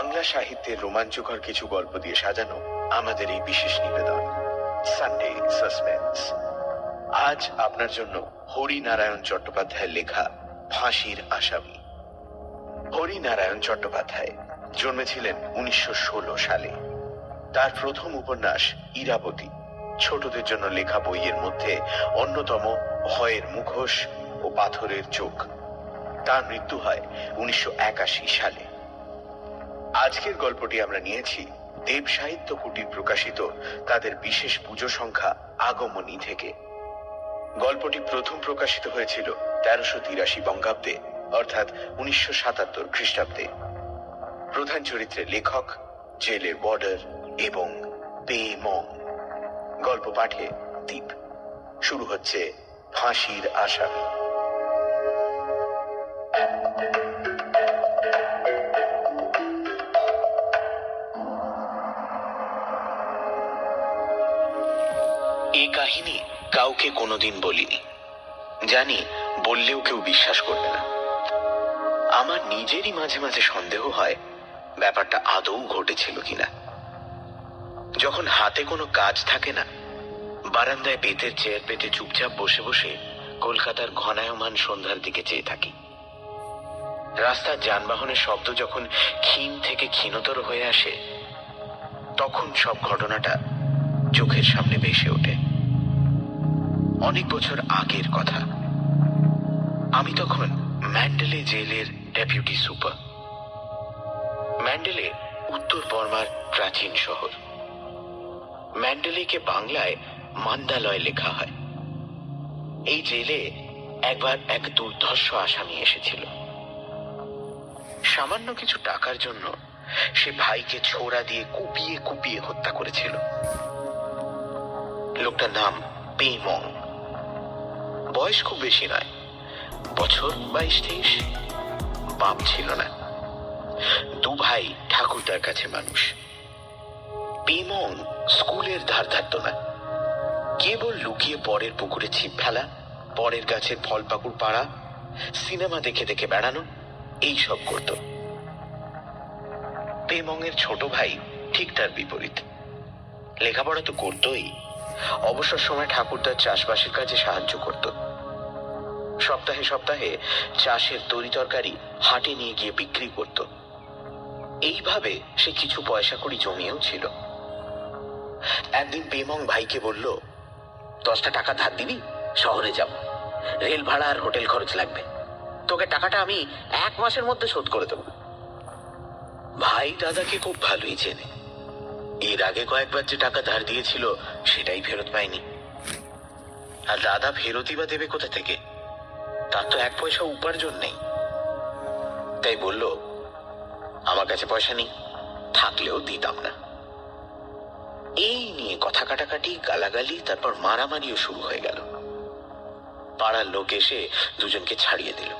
বাংলা সাহিত্যের রোমাঞ্চকর কিছু গল্প দিয়ে সাজানো আমাদের এই বিশেষ নিবেদন। সানডে সাসপেন্স আজ আপনার জন্য হরিনারায়ণ চট্টোপাধ্যায়ের লেখা ফাঁসির আসামি। হরিনারায়ণ চট্টোপাধ্যায় জন্মেছিলেন উনিশশো ষোলো সালে। তার প্রথম উপন্যাস ইরাবতী। ছোটদের জন্য লেখা বইয়ের মধ্যে অন্যতম ভয়ের মুখোশ ও পাথরের চোখ। তার মৃত্যু হয় উনিশশো একাশি সালে। আজকের গল্পটি আমরা নিয়েছি দেব সাহিত্য কুটির প্রকাশিত তাদের বিশেষ পুজো সংখ্যা আগমনী থেকে। গল্পটি প্রথম প্রকাশিত হয়েছিল তেরোশো তিরাশি বঙ্গাব্দে, অর্থাৎ উনিশশো সাতাত্তর খ্রিস্টাব্দে। প্রধান চরিত্রে লেখক জেলের বর্ডার এবং পে মং। গল্প পাঠে দ্বীপ শুরু হচ্ছে ফাঁসির আসামি কাহিনী কাউকে কোনোদিন বলিনি। জানি বললেও কেউ বিশ্বাস করবে না। আমার নিজেরই মাঝে মাঝে সন্দেহ হয়, ব্যাপারটা আদৌ ঘটেছিল কিনা। যখন হাতে কোনো কাজ থাকে না, বারান্দায় বেতের চেয়ার পেতে চুপচাপ বসে বসে কলকাতার ঘনায়মান সন্ধ্যার দিকে চেয়ে থাকি। রাস্তার যানবাহনের শব্দ যখন ক্ষীণ থেকে ক্ষীণতর হয়ে আসে, তখন সব ঘটনাটা চোখের সামনে ভেসে ওঠে। অনেক বছর আগের কথা। আমি তখন ম্যান্ডেলে জেলের ডেপুটি সুপার। ম্যান্ডেলে উত্তর বর্মার প্রাচীন শহর। ম্যান্ডেলেকে বাংলায় মান্দালয় লেখা হয়। এই জেলে একবার এক দুর্ধর্ষ আসামি এসেছিল। সামান্য কিছু টাকার জন্য সে ভাইকে ছোড়া দিয়ে কুপিয়ে কুপিয়ে হত্যা করেছিল। লোকটার নাম পেমং বয়স খুব বেশি নয়। বছর বাইশ, তেইশ? বাপ ছিল না। দু ভাই ঠাকুরদার কাছে মানুষ। পেমং স্কুলের ধার ধারত না। কেবল লুকিয়ে পরের পুকুরে ছিপ ফেলা, পরের গাছের ফল পাকুড় পাড়া, সিনেমা দেখে দেখে বেড়ানো এই সব করত। পেমংয়ের ছোট ভাই ঠিক তার বিপরীত। লেখাপড়া তো করতোই। অবসর সময় ঠাকুর ঠাকুরদার চাষবাসের কাজে সাহায্য করত। সপ্তাহে সপ্তাহে চাষের তরি তরকারি হাটে নিয়ে গিয়ে বিক্রি করত। এইভাবে সে কিছু পয়সা করি জমিয়েও ছিল। একদিন পেমং ভাইকে বলল, দশটা টাকা ধার দিবি? শহরে যাব। রেল ভাড়া আর হোটেল খরচ লাগবে। তোকে টাকাটা আমি এক মাসের মধ্যে শোধ করে দেবো। ভাই দাদাকে খুব ভালোই চেনে। এর আগে কয়েকবার যে টাকা ধার দিয়েছিল, সেটাই ফেরত পায়নি। আর দাদা ফেরতই বা দেবে কোথা থেকে? তার তো এক পয়সা উপার্জন নেই। তাই বলল, আমার কাছে পয়সা নেই, থাকলেও দিতাম না। এই নিয়ে কথা কাটাকাটি, গালাগালি, তারপর মারামারিও শুরু হয়ে গেল। পাড়ার লোক এসে দুজনকে ছাড়িয়ে দিল।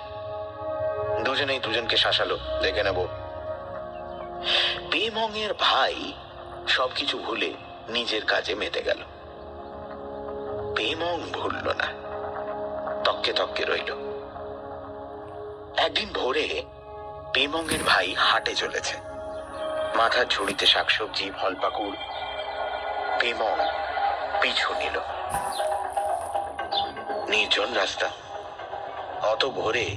দুজনেই দুজনকে শাসালো, দেখে নেব। পেমং এর ভাই সবকিছু ভুলে নিজের কাজে মেতে গেল। পেমং ভুলল না। তককে তককে রইল। একদিন ভোরে পেমঙ্গের ভাই হাটে চলেছে। মাথার ঝুড়িতে শাকসবজি ফল পাকুড় পেমং পিছু নিল। নির্জন রাস্তা। অত ভোরে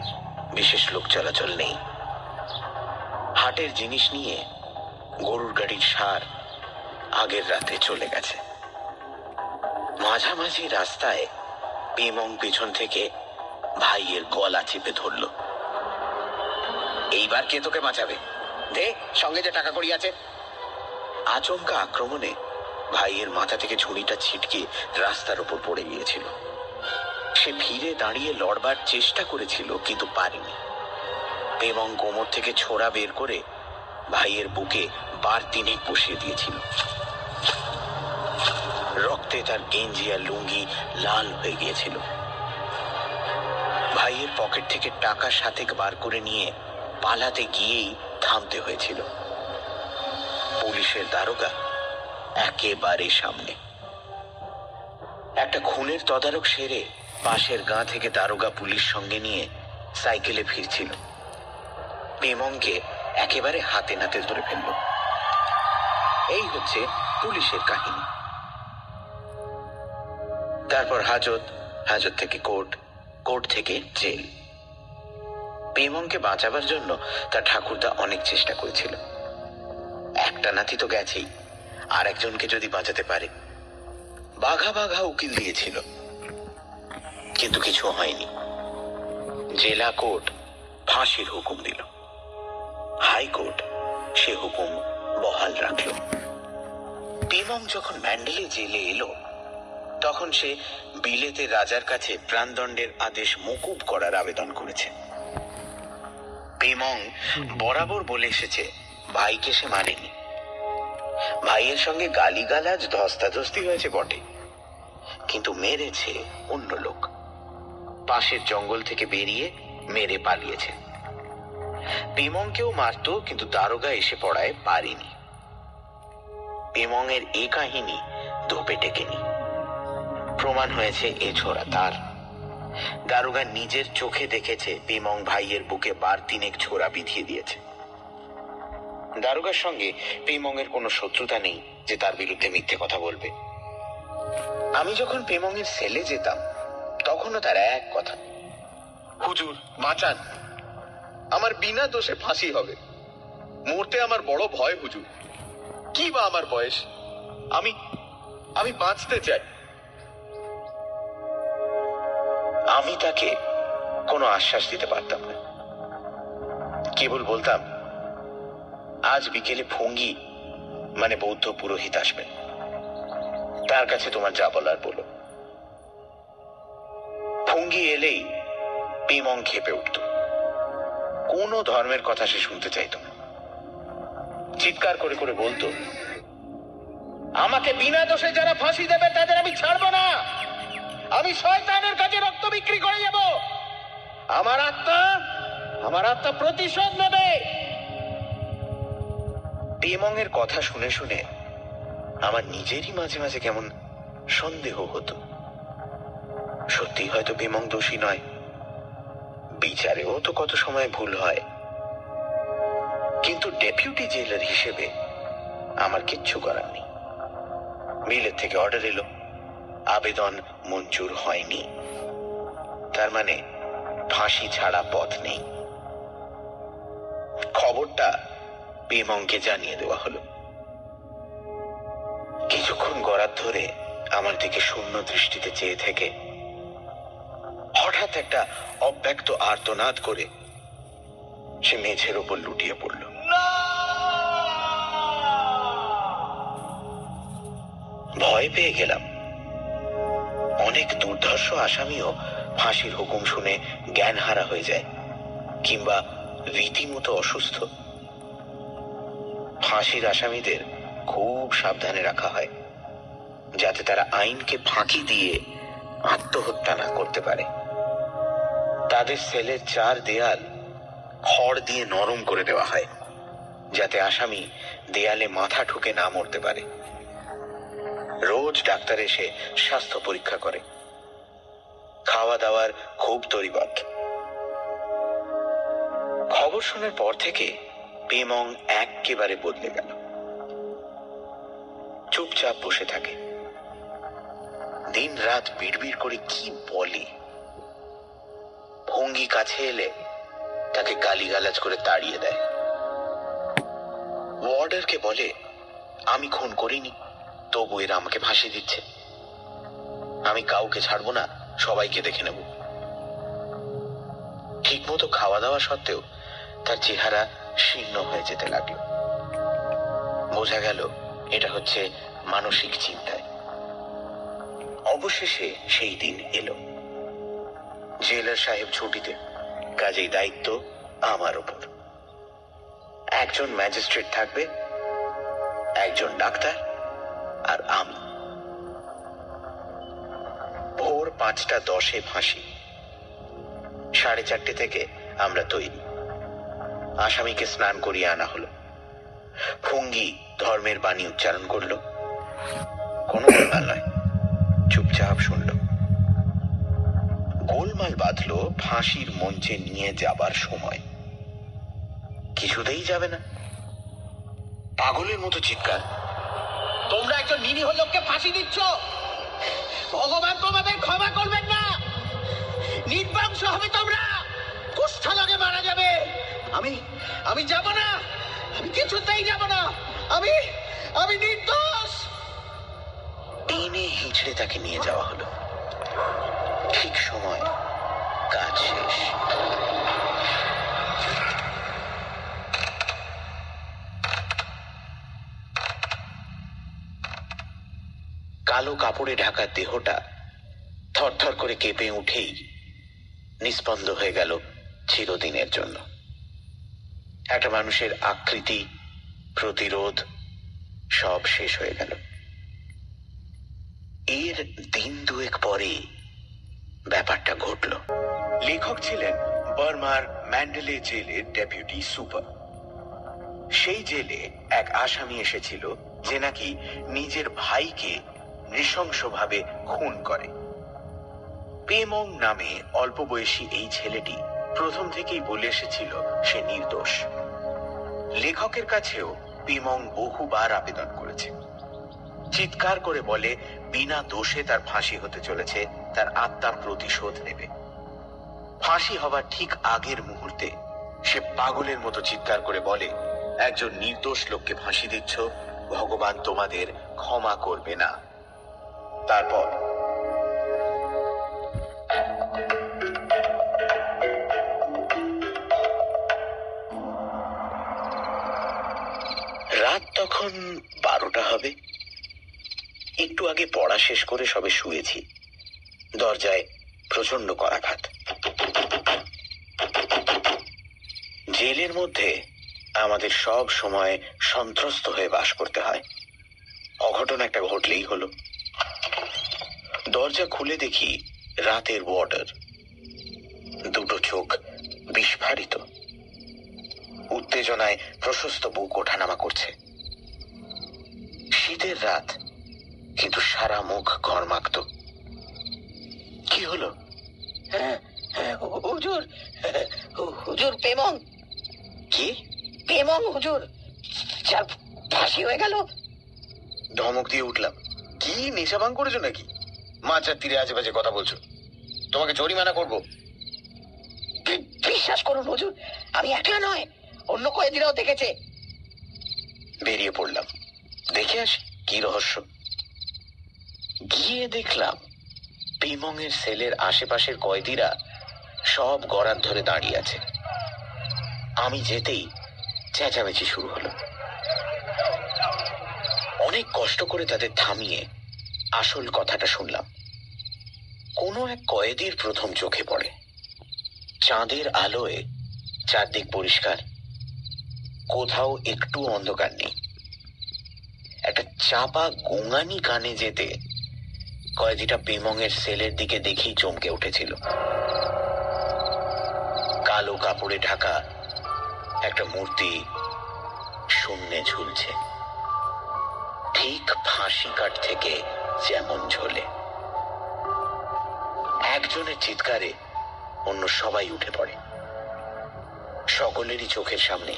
বিশেষ লোক চলাচল নেই। হাটের জিনিস নিয়ে গরুর গাড়ির সার আগের রাতে চলে গেছে। মাঝামাঝি রাস্তায় পেমং পেছন থেকে ভাইয়ের গলা চেপে ধরল। এইবার কে তোকে বাঁচাবে? দে, সঙ্গে যে টাকা কড়ি আছে। আচমকা আক্রমণে ভাইয়ের মাথা থেকে ঝুড়িটা ছিটকে রাস্তার উপর পড়ে গিয়েছিল। সে ফিরে দাঁড়িয়ে লড়বার চেষ্টা করেছিল, কিন্তু পারেনি। এবং কোমর থেকে ছোড়া বের করে ভাইয়ের বুকে বার তিনেক বসিয়ে দিয়েছিল। রক্তে তার গেঞ্জি আর লুঙ্গি লাল হয়ে গিয়েছিল। ভাইয়ের পকেট থেকে টাকা সাথে বার করে নিয়ে পালাতে গিয়েই থামতে হয়েছিল। পুলিশের দারোগা একেবারে সামনে। একটা খুনের তদারক সেরে পাশের গাঁ থেকে দারোগা পুলিশ সঙ্গে নিয়ে সাইকেলে ফিরছিল। পেমংকে একেবারে হাতে নাতে ধরে ফেলল। এই হচ্ছে পুলিশের কাহিনী। তারপর হাজত হাজত থেকে কোর্ট কোর্ট থেকে জেল। পেমংকে বাঁচাবার জন্য তার ঠাকুরদা অনেক চেষ্টা করেছিল। একটা নাতি তো গেছেই, আর একজনকে যদি বাঁচাতে পারে, বাঘা বাঘা উকিল দিয়েছিল। কিন্তু কিছু হয়নি। জেলা কোর্ট ফাঁসির হুকুম দিল। হাইকোর্ট সে হুকুম বহাল রাখল। পিমং যখন ম্যান্ডেলে জেলে এলো তখন সে বিলেতে রাজার কাছে প্রাণদণ্ডের আদেশ মকুব করার আবেদন করেছে। পেমং বরাবর বলে এসেছে ভাইকে সে মানেনি। ভাইয়ের সঙ্গে গালিগালাজ ধস্তাধস্তি হয়েছে বটে কিন্তু মেরেছে অন্য লোক। পাশের জঙ্গল থেকে বেরিয়ে মেরে পালিয়েছে। পেমংকেও মারতো কিন্তু দারোগা এসে পড়ায় পারিনি। পেমং এর এ কাহিনী ধোপে টেকেনি। প্রমাণ হয়েছে এ ছোড়া তার। দারোগা নিজের চোখে দেখেছে পেমং ভাইয়ের বুকে বার তিনেক ছোড়া বিধিয়ে দিয়েছে। দারোগার সঙ্গে পেমং এর কোনো শত্রুতা নেই যে তার বিরুদ্ধে মিথ্যে কথা বলবে। আমি যখন পেমং এর সেলে যেতাম, তখনও তার এক কথা, হুজুর, বাঁচান। আমার বিনা দোষে ফাঁসি হবে। মরতে আমার বড় ভয়, হুজুর। কি বা আমার বয়স? আমি আমি বাঁচতে চাই। আমি তাকে কোনো আশ্বাস দিতে পারতাম না। কেবল বলতাম, আজ বিকেলে ভঙ্গি মানে বৌদ্ধ পুরোহিত আসবেন। তার কাছে তোমার যা বলার বলো। ভঙ্গি এলেই পিমং খেপে উঠত। কোনো ধর্মের কথা সে শুনতে চাইতো না। চিৎকার করে করে বলতো, আমাকে বিনা দোষে যারা ফাঁসি দেবে, তাদের আমি ছাড়বো না। আমি শয়তানের কাছে রক্ত বিক্রি করে যাব আমার আত্মা আমার আত্মা প্রতিশোধ নেবে। পেমং এর কথা শুনে শুনে আমার নিজেরই মাঝে মাঝে কেমন সন্দেহ হতো। সত্যি হয়তো পেমং দোষী নয়। বিচারেও তো কত সময় ভুল হয়। কিন্তু ডেপুটি জেলার হিসেবে আমার কিচ্ছু করার নেই। মিলের থেকে অর্ডার এলো। আবেদন মঞ্জুর হয়নি। তার মানে ফাঁসি ছাড়া পথ নেই। খবরটা পেমংকে জানিয়ে দেওয়া হলো। কিছুক্ষণ গড়ার ধরে আমার দিকে শূন্য দৃষ্টিতে চেয়ে থেকে হঠাৎ একটা অব্যক্ত আর্তনাদ করে সে মেঝের ওপর লুটিয়ে পড়ল। ভয় পেয়ে গেলাম। অনেক দুর্ধর্ষ আসামিও ফাঁসির হুকুম শুনে জ্ঞান হারা হয়ে যায়, কিংবা রীতিমতো অসুস্থ। ফাঁসির আসামিদের খুব সাবধানে রাখা হয়, যাতে তারা আইনকে ফাঁকি দিয়ে আত্মহত্যা না করতে পারে। তাদের সেলের চার দেয়াল খড় দিয়ে নরম করে দেওয়া হয়, যাতে আসামি দেয়ালে মাথা ঠুকে না মরতে পারে। রোজ ডাক্তার এসে স্বাস্থ্য পরীক্ষা করে। খাওয়া দাওয়ার খুব তরিবদ্ধ খবর শোনার পর থেকে পেমং একেবারে বদলে গেল। চুপচাপ বসে থাকে। দিন রাত বিড়বিড় করে কি বলে? ভঙ্গি কাছে এলে তাকে গালিগালাজ করে তাড়িয়ে দেয়। ওয়ার্ডারকে বলে, আমি খুন করিনি। তবু এরা আমাকে ফাঁসি দিচ্ছে। আমি কাউকে ছাড়বো না, সবাইকে দেখে নেব। ঠিক মতো খাওয়া দাওয়া সত্ত্বেও তার চেহারা শীর্ণ হয়ে যেতে লাগল। বোঝা গেল এটা হচ্ছে মানসিক চিন্তায়। অবশেষে সেই দিন এলো। জেলার সাহেব ছুটিতে, কাজেই দায়িত্ব আমার ওপর একজন ম্যাজিস্ট্রেট থাকবে, একজন ডাক্তার পাঁচটা দশে ফাঁসি। সাড়ে চারটে থেকে আমরা তৈরি। আসামিকে স্নান করিয়ে আনা হলো। ফুঙ্গি ধর্মের বাণী উচ্চারণ করল। কোনো গোলমাল নয়। চুপচাপ শুনল। গোলমাল বাঁধলো ফাঁসির মঞ্চে নিয়ে যাবার সময়। কিছুতেই যাবে না। পাগলের মতো চিৎকার। তোমরা একজন নিরীহ লোককে ফাঁসি দিচ্ছ? ভগবান তোমাদের ক্ষমা করবেন না। নির্বংশ হবে তোমরা। কুষ্ঠা লাগে মারা যাবে। আমি আমি যাব না। আমি কিছুতেই যাব না। আমি আমি নির্দোষ। টেনে হিঁচড়ে তাকে নিয়ে যাওয়া হলো। ঠিক সময় কাজ শেষ। কালো কাপড়ে ঢাকা দেহটা থরথর করে কেঁপে উঠেই নিস্পন্দ হয়ে গেল চিরদিনের জন্য। একটা মানুষের আকৃতি, প্রতিরোধ সব শেষ হয়ে গেল। এর দিন দুয়েক পরে ব্যাপারটা ঘটল। লেখক ছিলেন বার্মার ম্যান্ডেলে জেলের ডেপুটি সুপার। সেই জেলে এক আসামি এসেছিল যে নাকি নিজের ভাইকে নৃশংসভাবে খুন করে। পেমং নামে অল্প বয়সী এই ছেলেটি প্রথম থেকেই বলে এসেছিল সে নির্দোষ। লেখকের কাছেও পেমং বহুবার আবেদন করেছে। চিৎকার করে বলে, বিনা দোষে তার ফাঁসি হতে চলেছে, তার আত্মার প্রতিশোধ নেবে। ফাঁসি হবার ঠিক আগের মুহূর্তে সে পাগলের মতো চিৎকার করে বলে, একজন নির্দোষ লোককে ফাঁসি দিচ্ছ, ভগবান তোমাদের ক্ষমা করবে না। তারপর। রাত তখন বারোটা হবে। একটু আগে পড়া শেষ করে সবে শুয়েছি। দরজায় প্রচণ্ড করাঘাত। জেলের মধ্যে আমাদের সব সময় সন্ত্রস্ত হয়ে বাস করতে হয়। অঘটন একটা ঘটলেই হলো। দরজা খুলে দেখি রাতের ওয়ার্ডার। দুটো চোখ বিস্ফারিত। উত্তেজনায় প্রশস্ত বুক ওঠানামা করছে। শীতের রাত কিন্তু সারা মুখ ঘরমাক্ত। কি হলো? হ্যাঁ হ্যাঁ হুজুর হু- হুজুর পেমং। কি? পেমং হুজুর ফাঁসি হয়ে গেল। ধমক দিয়ে উঠলাম। কি নেশা ভাঙ করেছ নাকি? মাঝরাত তীরে আশেপাশে কথা বলছো। তোমাকে জরিমানা করব। বিশ্বাস করুন হুজুর আমি একলা নয় অন্য কয়েদিরাও দেখেছে। বেরিয়ে পড়লাম। দেখে আসি কি রহস্য। গিয়ে দেখলাম পিমং এর সেলের আশেপাশের কয়েদিরা সব গড়ার ধরে দাঁড়িয়ে আছে। আমি যেতেই চেঁচামেচি শুরু হলো। অনেক কষ্ট করে তাদের থামিয়ে আসল কথাটা শুনলাম। কোনো এক কয়েদির প্রথম চোখে পড়ে। চাঁদের আলোয় চারদিক পরিষ্কার। কোথাও একটু অন্ধকার নেই। একটা চাপা গোঙানি কানে যেতে কয়েদিটা পেমংয়ের সেলের দিকে দেখেই চমকে উঠেছিল। কালো কাপড়ে ঢাকা একটা মূর্তি শূন্যে ঝুলছে। ঠিক ফাঁসি কাঠ থেকে যেমন ঝোলে। একজনের চিৎকারে অন্য সবাই উঠে পড়ে। সকলেরই চোখের সামনে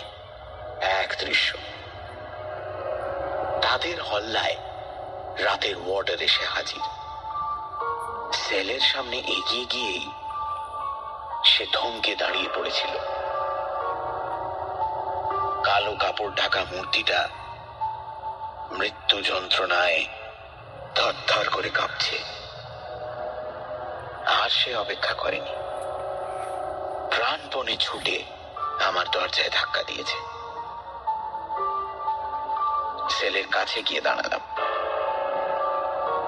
এক দৃশ্য। তাদের হল্লায় রাতের ওয়ার্ডার এসে হাজির। সেলের সামনে এগিয়ে গিয়েই সে ধমকে দাঁড়িয়ে পড়েছিল। কালো কাপড় ঢাকা মূর্তিটা মৃত্যু যন্ত্রণায় থরথর করে কাঁপছে। আর সে অপেক্ষা করেনি। প্রাণপণে ছুটে আমার দরজায় ধাক্কা দিয়েছে। সেলের কাছে গিয়ে দাঁড়ালাম।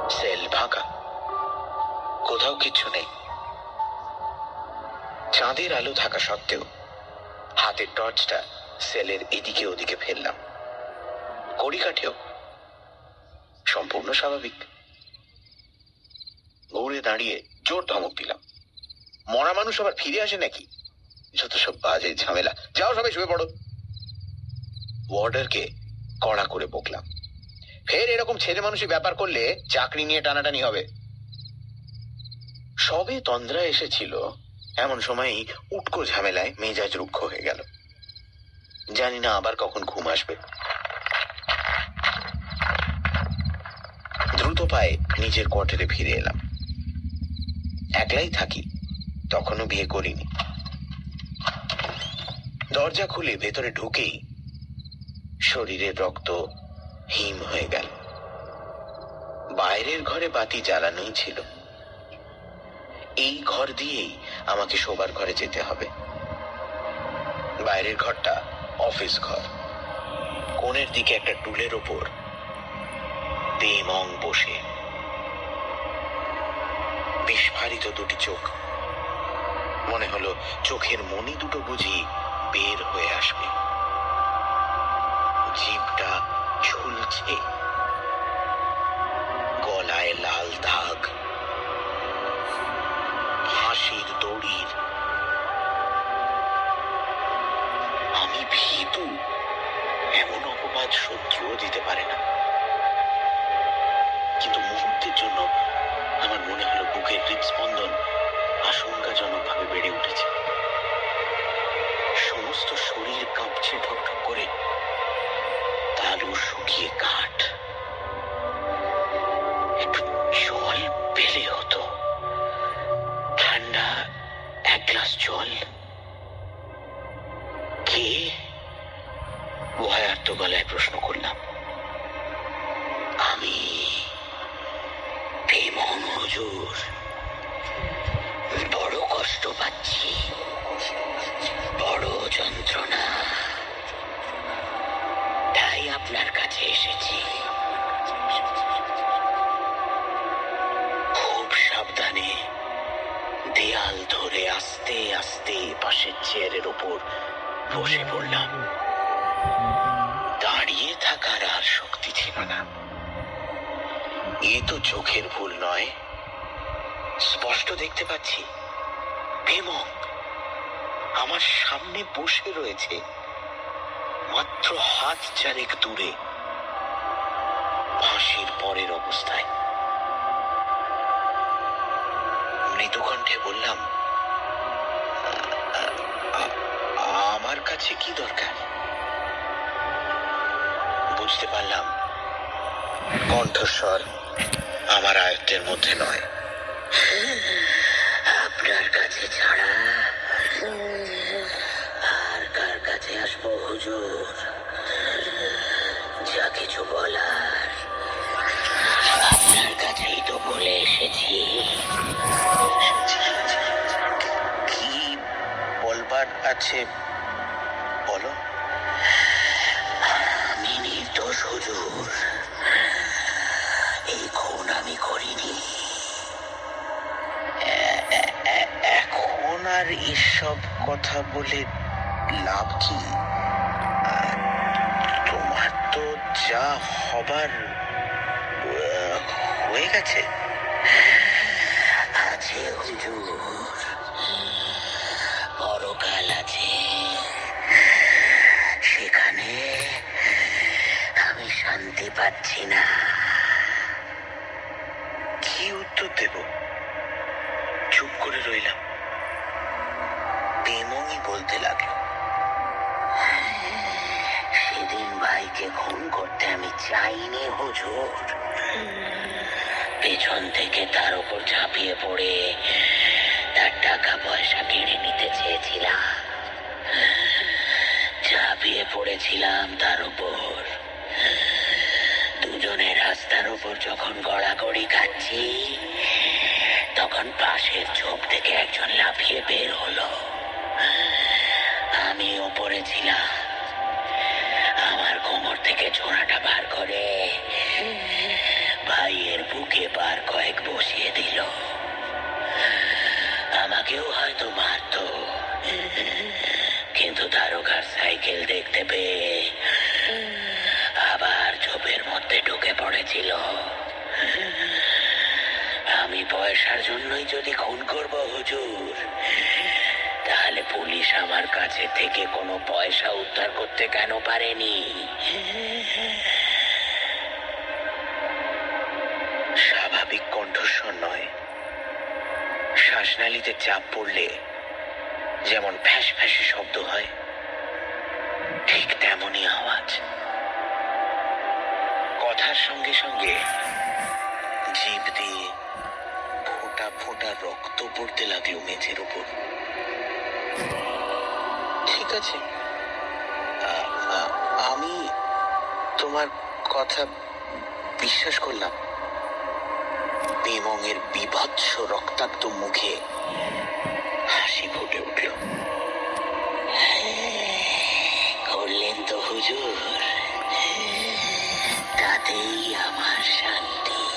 সেল ফাঁকা। কোথাও কিছু নেই। চাঁদের আলো থাকা সত্ত্বেও হাতের টর্চটা সেলের এদিকে ওদিকে ফেললাম। কড়িকাঠেও সম্পূর্ণ স্বাভাবিক। ঘুরে দাঁড়িয়ে জোর ধমক দিলাম। মরা মানুষ আবার ফিরে আসে নাকি? যত সব বাজে ঝামেলা। যাও সবাই শুয়ে পড়ো। ওয়ার্ডারকে কড়া করে বকলাম। ফের এরকম ছেলে মানুষই ব্যাপার করলে চাকরি নিয়ে টানাটানি হবে। সবে তন্দ্রা এসেছিল, এমন সময়ই উটকো ঝামেলায় মেজাজ রুক্ষ হয়ে গেল। জানি না আবার কখন ঘুম আসবে। দ্রুত পায়ে নিজের কোয়ার্টারে ফিরে এলাম। একলাই থাকি, তখনও বিয়ে করিনি। দরজা খুলে ভেতরে ঢুকেই শরীরের রক্ত হিম হয়ে গেল। বাইরের ঘরে বাতি জ্বালানোই ছিল। এই ঘর দিয়েই আমাকে শোবার ঘরে যেতে হবে। বাইরের ঘরটা অফিস ঘর। কোণের দিকে একটা টুলের ওপর বেমং বসে। বিস্ফারিত দুটি চোখ। মনে হলো চোখের মনি দুটো বুঝি বের হয়ে আসবে। জীবটা ঝুলছে। গলায় লাল দাগ। হাসির দড়ির। আমি ভীতু। এমন অপবাদ শত্রুও দিতে পারে না। কিন্তু মুহূর্তের জন্য আমার মনে হলো বুকের হৃদস্পন্দন আশঙ্কাজনক ভাবে বেড়ে উঠেছে। সমস্ত শরীর কাঁপছে ঠকঠক করে। তালু শুকিয়ে কাঠ। একটু জল পেলে হতো। ঠান্ডা এক গ্লাস জল। আপনার কাছে এসেছি। খুব সাবধানে দেয়াল ধরে আস্তে আস্তে পাশের চেয়ারের ওপর বসে পড়লাম। দাঁড়িয়ে থাকার আর শক্তি ছিল না। এ তো চোখের ভুল নয়। স্পষ্ট দেখতে পাচ্ছি। ভীমং আমার সামনে বসে রয়েছে। মাত্র হাত চারেক দূরে। ফাঁসির পরের অবস্থায়। মৃদুকণ্ঠে বললাম, "আ- আ- আমার কাছে কি দরকার? বুঝতে পারলাম, কণ্ঠস্বর আমার আয়ত্তের মধ্যে নয়। আপনার কাছে ছাড়া আসব হুজুর যা কিছু বলার আপনার কাছেই তো বলে এসেছি। কি বলবার আছে বলো? আমি নির্দোষ হুজুর। এই খুন আমি করিনি। এখন আর এসব কথা বলে লাভ কি? তোমার তো যা হবার হয়ে গেছে। আছে হুজুর। পরকাল আছে। সেখানে আমি শান্তি পাচ্ছি না। কি উত্তর দেব? চুপ করে রইলাম। বেমনই বলতে লাগল। ভাইকে খুন করতে আমি চাইনি, হুজুর। পেছন থেকে তার উপর ঝাঁপিয়ে পড়ে তার টাকা পয়সা কেড়ে নিতে চেয়েছিলাম। ঝাঁপিয়ে পড়েছিলাম তার উপর। দুজনে রাস্তার উপর যখন গড়াগড়ি খাচ্ছি তখন পাশের ঝোপ থেকে একজন লাফিয়ে বের হলো। আমি ওপরে ছিলাম। ছোড়াটা বার করে। ভাইয়ের বুকে বার কয়েক বসিয়ে দিল। আমাকেও হয়তো মারতো। কিন্তু দারোগার সাইকেল দেখতে পেয়ে আবার ঝোপের মধ্যে ঢুকে পড়েছিল। আমি পয়সার জন্যই যদি খুন করব, হুজুর। তাহলে পুলিশ আমার কাছে থেকে কোনো পয়সা উদ্ধার করতে কেন পারেনি? স্বাভাবিক কণ্ঠস্বর নয়। শ্বাসনালীতে চাপ পড়লে যেমন ফ্যাস ফ্যাসে শব্দ হয়, ঠিক তেমনই আওয়াজ। কথার সঙ্গে সঙ্গে জিভ দিয়ে ফোঁটা ফোঁটা রক্ত পড়তে লাগল মেঝের উপর ঠিক আছে। আমি তোমার কথা বিশ্বাস করলাম। বেমঙের বিভৎস রক্তাক্ত মুখে হাসি ফুটে উঠল। করলেন তো হুজুর। তাতেই আমার শান্তি।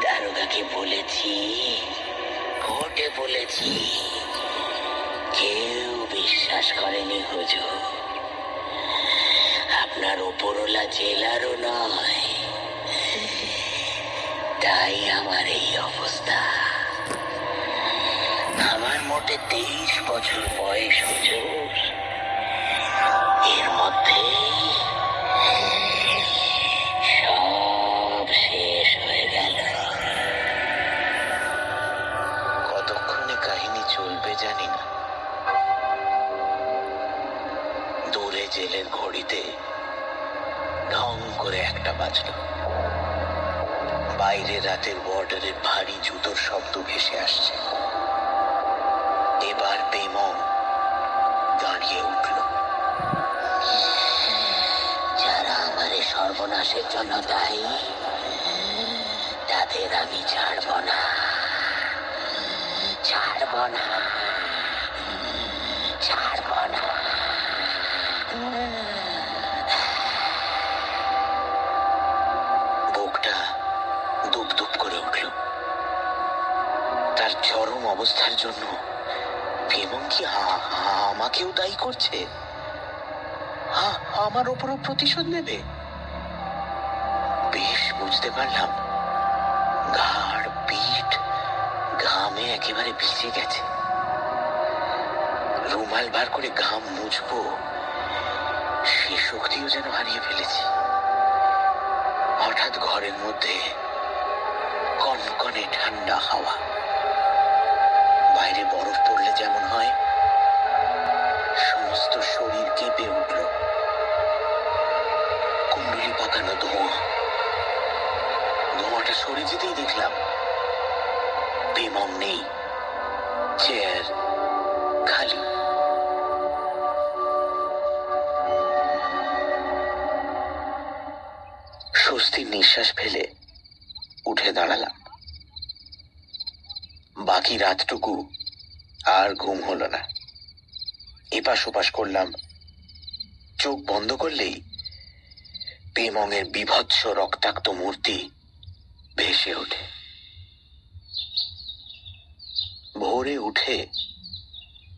দারোগাকে বলেছি, কোর্টে বলেছি। কেউ বিশ্বাস করেনি হুজুর। আপনার ওপরওয়ালা জেলারও নয়। তাই আমার এই অবস্থা। আমার মোটে তেইশ বছর বয়স হুজুর। এর মধ্যে জেলের ঘড়িতে ঢং করে একটা বাজল। বাইরে রাতের বর্ডারের ভারী জুতোর শব্দ ভেসে আসছে। এবার বেমং দাঁড়িয়ে উঠল। যারা আমার সর্বনাশের জন্য দায়ী, তাদের আমি ছাড়ব না। ছাড়ব না। ছাড়ব তার চরম অবস্থার জন্য ভীমন কি আমাকেও দায়ী করছে। আমার ওপরও প্রতিশোধ নেবে। বেশ, বুঝতে পারলাম। ঘাড়, পিঠ ঘামে একেবারে ভিজে গেছে। রুমাল বার করে ঘাম মুছবো, সে শক্তিও যেন হারিয়ে ফেলেছি। হঠাৎ ঘরের মধ্যে কনকনে ঠান্ডা হাওয়া। বাইরে বরফ পড়লে যেমন হয়, সমস্ত শরীর কেঁপে উঠল। কুণ্ডলি পাকানো ধোঁয়া। ধোঁয়াটা সরে যেতেই দেখলাম বেমম নেই, চেয়ার খালি। স্বস্তির নিঃশ্বাস ফেলে উঠে দাঁড়ালাম। বাকি রাতটুকু আর ঘুম হলো না। এপাশ ওপাশ করলাম। চোখ বন্ধ করলেই পেমঙের বিভৎস রক্তাক্ত মূর্তি ভেসে ওঠে। ভোরে উঠে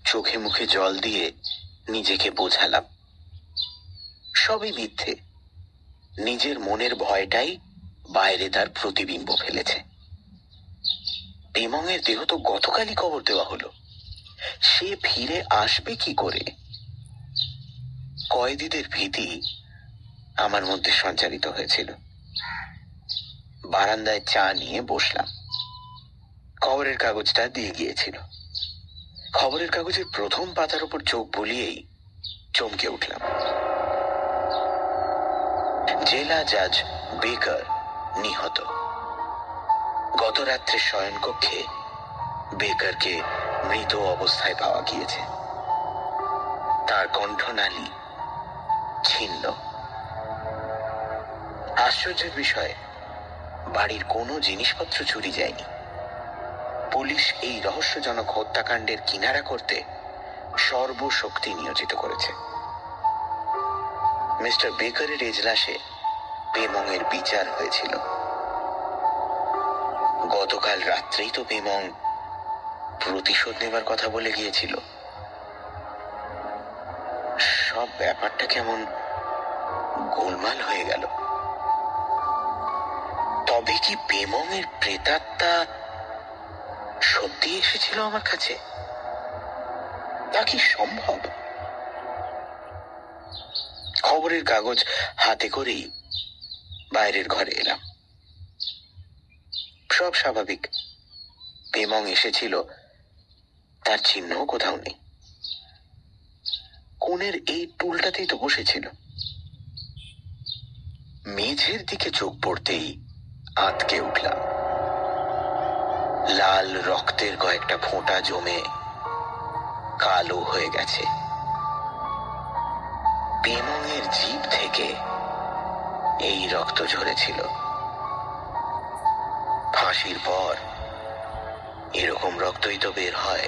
চোখে মুখে জল দিয়ে নিজেকে বোঝালাম। সবই মিথ্যে। নিজের মনের ভয়টাই বাইরে তার প্রতিবিম্ব ফেলেছে। পেমঙের দেহ তো গতকালই কবর দেওয়া হলো। সে ফিরে আসবে কি করে? কয়েদিদের ভীতি আমার মধ্যে সঞ্চারিত হয়েছিল। বারান্দায় চা নিয়ে বসলাম। খবরের কাগজটা দিয়ে গিয়েছিল। খবরের কাগজের প্রথম পাতার উপর চোখ বুলিয়েই চমকে উঠলাম। জেলা জাজ বেকার নিহত। গত রাত্রে শয়নকক্ষে বেকারকে মৃত অবস্থায় পাওয়া গিয়েছে। তার কণ্ঠনালী ছিন্ন। আশ্চর্যের বিষয়, বাড়ির কোনো জিনিসপত্র চুরি যায়নি। পুলিশ এই রহস্যজনক হত্যাকাণ্ডের কিনারা করতে সর্বশক্তি নিয়োজিত করেছে। মিস্টার বেকারের এজলাসে পেমংয়ের বিচার হয়েছিল। গতকাল রাত্রেই তো পেমং প্রতিশোধ নেবার কথা বলে গিয়েছিল। সব ব্যাপারটা কেমন গোলমাল হয়ে গেল। তবে কি পেমংয়ের প্রেতাত্মা সত্যি এসেছিল আমার কাছে? তা কি সম্ভব? খবরের কাগজ হাতে করেই বাইরের ঘরে এলাম। সব স্বাভাবিক। পেমং এসেছিল, তার চিহ্ন কোথাও নেই। কোণের এই টুলটাতেই তো বসেছিল। মেঝের দিকে চোখ পড়তেই আঁতকে উঠলাম। লাল রক্তের কয়েকটা ফোঁটা জমে কালো হয়ে গেছে। পেমনের জিভ থেকে এই রক্ত ঝরেছিল। ফাঁসির পর এরকম রক্তই তো বের হয়।